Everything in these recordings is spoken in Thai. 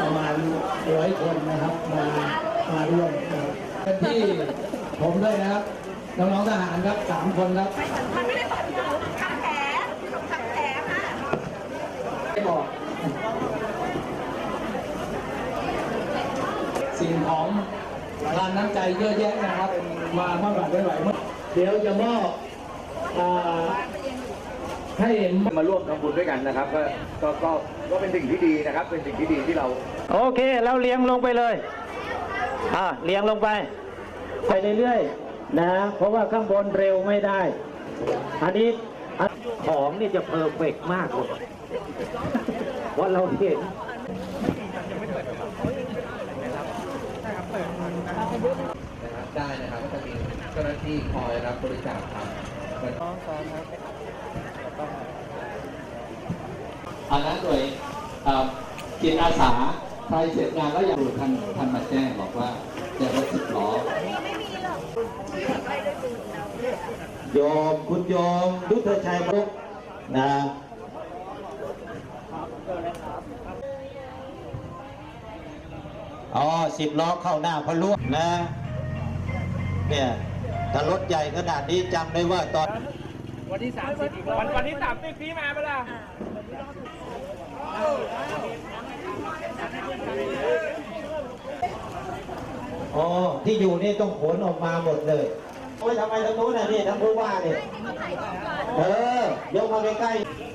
ประมาณร้อยคนนะครับมามาร่วมนะเป็นที่ผมด้วยนะครับน้องๆทหารครับสามคนครับมันไม่ได้ตัดหนูทำแผลทแผลค่ะไม่บอกสิ่งของทานน้ำใจเยอะแยะนะครับ มามากกร่ได้ไหวเดี๋ยวจะมอบ ให้มาร่วมทำบุญด้วยกันนะครับก็ก็ก็ก็เป็นสิ่งที่ดีนะครับ เป็นสิ่งที่ดีที่เราโอเคเราเลี้ยงลงไปเลยอ่าเลี้ยงลงไป ไปเรื่อยๆนะเพราะว่าข้างบนเร็วไม่ได้ อันนี้อันของนี่จะเพอร์เฟกต์มากเลยเพราะเราเห็นนะครับได้นะครับก็จะมีเจ้าหน้าที่คอยรับบริจาคครับ อันนั้นโดยเอ่อจิตอาสาใครเสร็จงานแล้วอยากดูท่านท่านมาแจ้งบอกว่าจะรถสิบล้อโยมคุณโยมยุทธชัยมุกนะอ๋อสิบล้อเข้าหน้าพะลุนะเนี่ย ถ้ารถใหญ่ขนาดนี้จำได้ว่าตอน วันที่สามสิบวันวันที่สามสิบพี่มาปะล่ะอ๋อที่อยู่นี่ต้องขนออกมาหมดเลยโอ้ยทำไมทางนู้นน่ะนี่ทางผู้ว่าเนี่ยเออยกมาใกล้ๆ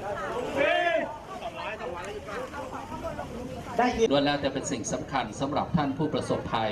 ได้ยินล้วนแล้วแต่เป็นสิ่งสำคัญสำหรับท่านผู้ประสบภัย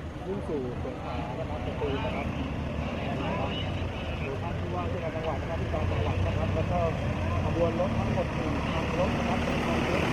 มุ่งสู่สงขลานะครับสตูลนะครับโดยท่านผู้ว่าราชการจังหวัดนะครับที่การจังหวัดนะครับแล้วก็ขบวนรถทั้งหมดสี่คันรถนะครับเป็นคันรถ